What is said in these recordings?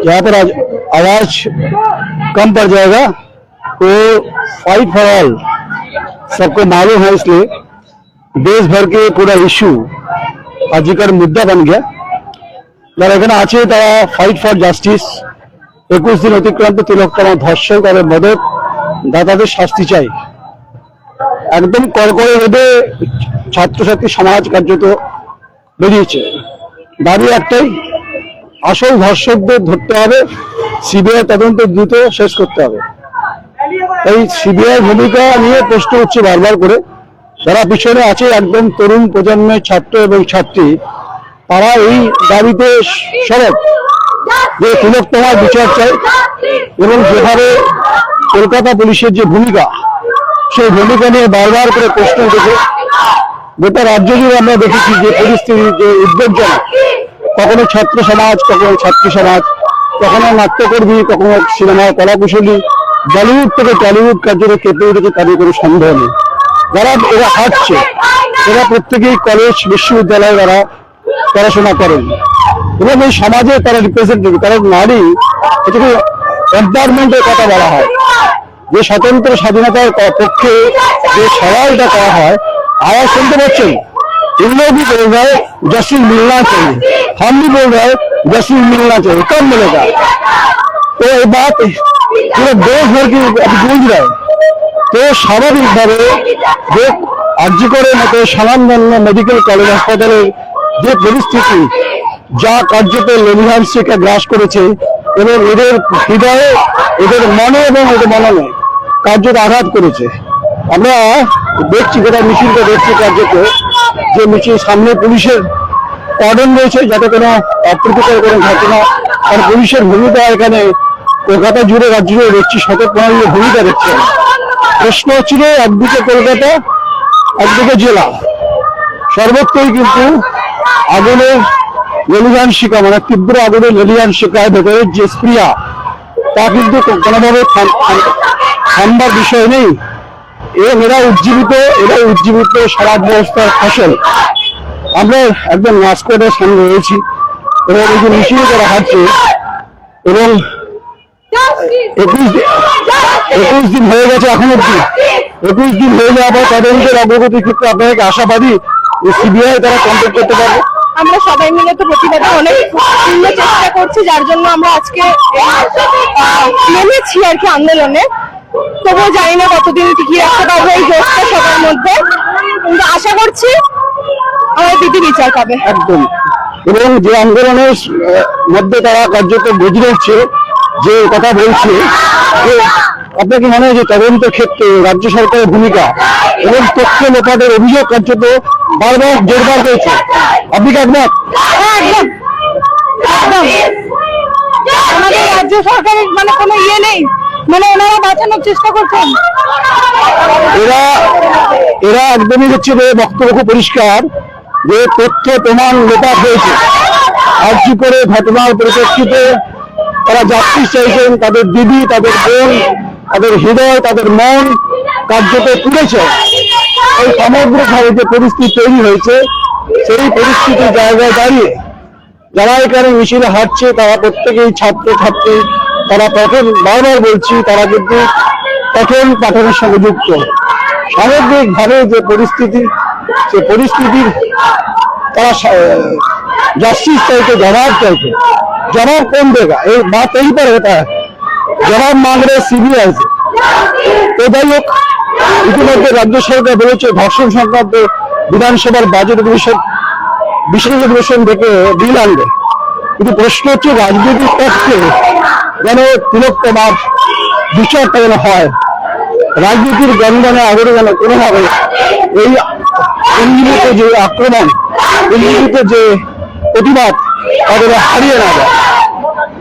यहाँ पर आज आवाज कम पड़ जाएगा तो फाइट फॉर ऑल सबको मालूम है इसलिए देश भर के पूरा इश्यू আজিকার মুদ্রা বন গিয়া যারা এখানে আছে তারা ফাইট ফর জাস্টিস একুশ দিন অতিক্রান্ত তিলকতমা ধর্ষণ তাদের মদত দাতাদের শাস্তি চাই একদম কড়কড়ে রোদে ছাত্রছাত্রী সমাজ কার্যত বেরিয়েছে দাবি একটাই আসল ধর্ষকদের ধরতে হবে, সিবিআই তদন্ত দ্রুত শেষ করতে হবে। এই সিবিআই ভূমিকা নিয়ে প্রশ্ন হচ্ছে বারবার করে। যারা পিছনে আছে একদম তরুণ প্রজন্মের ছাত্র এবং ছাত্রী, তারা এই দাবিতে সড়ক যে তিলক তোমার বিচার চাই এবং যেভাবে কলকাতা পুলিশের যে ভূমিকা, সেই ভূমিকা নিয়ে বারবার করে প্রশ্ন উঠেছে। গোটা রাজ্য জুড়ে আমরা দেখেছি যে পরিস্থিতি, যে উদ্বেগজনক কখনো ছাত্র সমাজ, কখনো ছাত্রী সমাজ, কখনো নাট্যকর্মী, কখনো সিনেমার কলাকুশলী বলিউড থেকে টলিউড কার্যত কেঁপে উঠেছে তাদের কোনো সন্দেহ নেই। যারা এরা হাঁটছে, এরা প্রত্যেকেই কলেজ বিশ্ববিদ্যালয়ে তারা পড়াশোনা করেন। এবং এই সমাজে তারা রিপ্রেজেন্টেটিভ কারণ নারী এটাকে এম্পাওয়ারমেন্টের কথা বলা হয়। যে স্বতন্ত্র স্বাধীনতার পক্ষে যে সওয়ালটা করা হয় আওয়াজ শুনতে পাচ্ছেন? इन लोग भी बोल रहे हैं जस्टिस मिलना चाहिए हम भी बोल रहे हैं जस्टिस मिलना चाहिए कब मिलेगा तो ये बात पूरे देश भर की अभी गूंज रहा है তো স্বাভাবিকভাবে যে আর্যিকরের মতো স্বনামধন্য মেডিকেল কলেজ হাসপাতালের যে পরিস্থিতি যা কার্যত লেভিহান্সিকে গ্রাস করেছে এবং এদের হৃদয়ে এদের মনে এবং এদের মননে কার্যত আঘাত করেছে আমরা দেখছি গোটা মিছিলটা দেখছি কার্যত যে মিছিল সামনে পুলিশের কর্ডন রয়েছে, যাতে কোনো অপ্রীতিকর কোনো ঘটনা আর পুলিশের ভূমিকা এখানে কলকাতা জুড়ে, রাজ্য জুড়ে দেখছি শতক প্রণালীর ভূমিকা দেখছি। প্রশ্ন হচ্ছিল একদিকে কলকাতা, একদিকে জেলা। সর্বত্রই কিন্তু আগুনের লেলিহান শিকা মানে তীব্র আগুনের লেলিহান শিকায় ভেতরের যে স্প্রিয়া, তা কিন্তু কোনোভাবে থাম- থাম- থামবার বিষয় নেই। এরা উজ্জীবিত এরা উজ্জীবিত সমাজ ব্যবস্থার ফসল। আমরা একদম মাস্কটের সামনে রয়েছি এবং এই যে মিছিল করা হাঁটছে এবং একুশ দিন হয়ে গেছে এখন অব্দি একুশ দিন হয়ে যাওয়ার পর তদন্তের অগ্রগতির ক্ষেত্রে আপনাকে আশাবাদী সিবিআই তারা কন্ট্যাক্ট করতে পারবে। আমরা সবাই মিলে তো প্রতিবাদে অনেক চেষ্টা করছি, যার জন্য আমরা আজকে নেমেছি আর কি আন্দোলনে। তবুও জানি না কতদিন টিকিয়ে রাখতে পারব এই জোশটা সবার মধ্যে। কিন্তু আশা করছি আমার দিদি বিচার পাবে। একদম। এবং যে আন্দোলনের মধ্যে তারা কার্যত গজরে হচ্ছে যে কথা বলছে যে আপনার মনে হয় যে তদন্ত ক্ষেত্রে রাজ্য সরকারের ভূমিকা এবং তথ্য লোপাটের অভিযোগ কার্যত বারবার জোরবার হয়েছে? আপনি কি একমত? হ্যাঁ, আমাদের রাজ্য সরকারের মানে কোনো ইয়ে নেই। মানে ওনারা বাঁচানোর চেষ্টা করছেন। এরা এরা একদমই হচ্ছে বক্তব্য পরিষ্কার যে তথ্য প্রমাণ লোপাট হয়েছে। আর্জি করে ঘটনার পরিপ্রেক্ষিতে তারা জাস্টিস চাইছেন, তাদের দিদি, তাদের বোন, তাদের হৃদয়, তাদের মন কার্যত তুলেছে। এই সামগ্রিকভাবে যে পরিস্থিতি তৈরি হয়েছে, সেই পরিস্থিতির জায়গায় দাঁড়িয়ে যারা এখানে মিছিলে হাঁটছে, তারা প্রত্যেকেই ছাত্র ছাত্রী তারা পঠন বারবার বলছি তারা কিন্তু পঠন পাঠনের সঙ্গে যুক্ত সামগ্রিকভাবে যে পরিস্থিতি সে পরিস্থিতির তারা জাস্টিস চাইছে জবাব চাইছে জবাব कौन देगा এই बात यही पर होता है জবাব मांग रहे सीबीआई से তো যাই হোক ইতিমধ্যে রাজ্য সরকার বলেছে ধর্ষণ সংক্রান্ত বিধানসভার বাজেট অধিবেশন বিশেষ অধিবেশন থেকে বিল আনবে কিন্তু প্রশ্ন হচ্ছে রাজনৈতিক পক্ষে যেন তিলক তোমার বিচারটা যেন হয় রাজনীতির গণগণে আগরে যেন কোনোভাবে এই ইঞ্জিনিতে যে আক্রমণ ইঞ্জিনিতে যে প্রতিবাদ তাদের হারিয়ে না যায়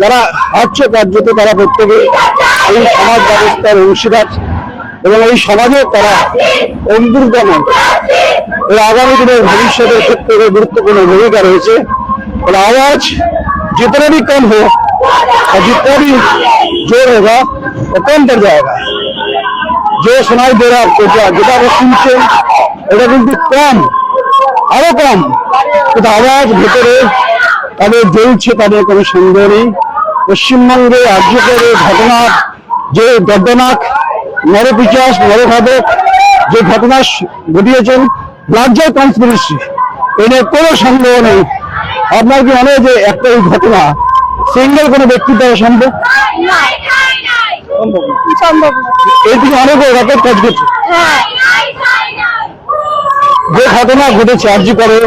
যারা হারছে কার্যত তারা প্রত্যেকে এই সমাজ ব্যবস্থার অংশীদার এবং এই সমাজে তারা অন্তর্গম এই আগামী দিনের ভবিষ্যতের ক্ষেত্রে এদের গুরুত্বপূর্ণ ভূমিকা রয়েছে और आवाज जितना भी कम हो और जितना भी जोर होगा वो कम पड़ जाएगा जो सुनाई दे रहा है आपको जो যেটা আপনি শুনছেন এটা কিন্তু কম আরো কম কিন্তু আওয়াজ ভেতরে তাদের জ্বলছে তাদের কোনো সন্দেহ নেই পশ্চিমবঙ্গে আর্যকের ঘটনা যে দর্দনাক নরপিচাস নরঘাতক যে ঘটনা স- ঘটিয়েছেন লাজ্জার কনস্পিরেসি এদের কোনো সন্দেহ নেই আপনার কি মনে হয় যে একটা এই ঘটনা সিঙ্গেল কোনো ব্যক্তির দ্বারা সম্ভব? অনেক রকেট কাজ করছে। যে ঘটনা ঘটেছে আর্জি করে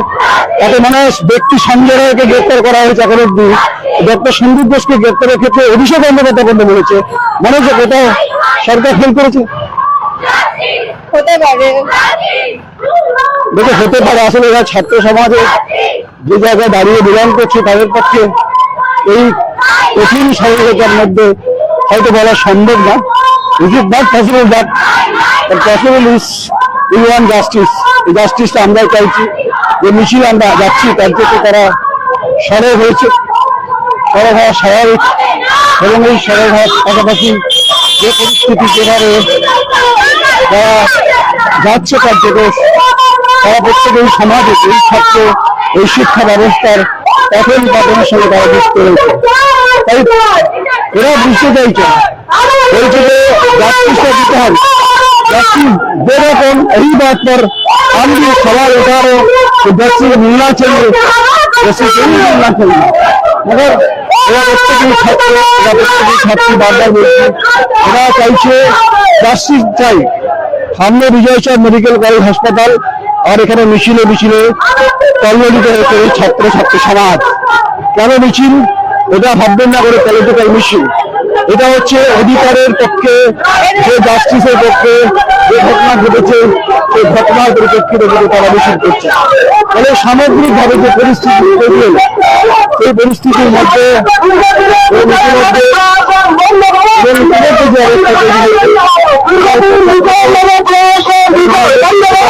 তাতে মনে হয় ব্যক্তি সঞ্জয় রায়কে গ্রেপ্তার করা হয়েছে এখন অব্দি ডক্টর সন্দীপ ঘোষকে গ্রেপ্তারের ক্ষেত্রে অভিষেক বন্দ্যোপাধ্যায় করতে বলেছে? মনে হচ্ছে কোথাও সরকার ফেল করেছে? হতে পারে। দেখে হতে পারে। আসলে এরা ছাত্র সমাজে যে জায়গায় দাঁড়িয়ে বিলং করছে তাদের পক্ষে এই কঠিন স্বাভাবিকতার মধ্যে হয়তো বলা সম্ভব না। Is it not possible that possible is you one justice এই জাস্টিসটা আমরাই চাইছি। যে মিছিল আমরা যাচ্ছি, তার থেকে তারা সরব হয়েছে। সরব হওয়া স্বাভাবিক এবং এই সরব হওয়ার পাশাপাশি যে পরিস্থিতি যেভাবে তারা যাচ্ছে, তার থেকে তারা প্রত্যেকেই সমাজে এই ছাত্র, এই শিক্ষা ব্যবস্থার এখন পাঠনের সঙ্গে তারা যুক্ত রয়েছে তাই এরা বুঝতে চাইছে বলছে যে জাস্টিসটা দিতে হবে জাস্টিস যেরকম এই बात पर हम भी सवाल उठा रहे हैं कि जस्टिस मिलना चाहिए जस्टिस नहीं मिलना चाहिए मगर এরা প্রত্যেকেই ছাত্র এরা প্রত্যেকেই ছাত্রী বারবার বলছে এরা চাইছে জাস্টিস চাই সামনে বিজয় চাঁদ মেডিকেল কলেজ হাসপাতাল আর এখানে মিছিলে মিছিলে কল্যাণিত হয়েছে এই ছাত্র ছাত্রী সমাজ। কেন মিছিল? এটা ভাববেন না করে পলিটিক্যাল মিছিল। এটা হচ্ছে অধিকারের পক্ষে, যে জাস্টিসের পক্ষে যে ঘটনা ঘটেছে, সেই ঘটনার পরিপ্রেক্ষিতে কিন্তু তারা মিছিল করছে। ফলে সামগ্রিক ভাবে যে পরিস্থিতি তৈরি হলো, সেই পরিস্থিতির মধ্যে ইতিমধ্যে যে অবস্থা তৈরি বর্তমান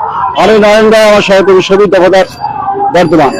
আমি নারায়ণ রায় আমার সহকর্মী সবই দেবদাস বর্তমান।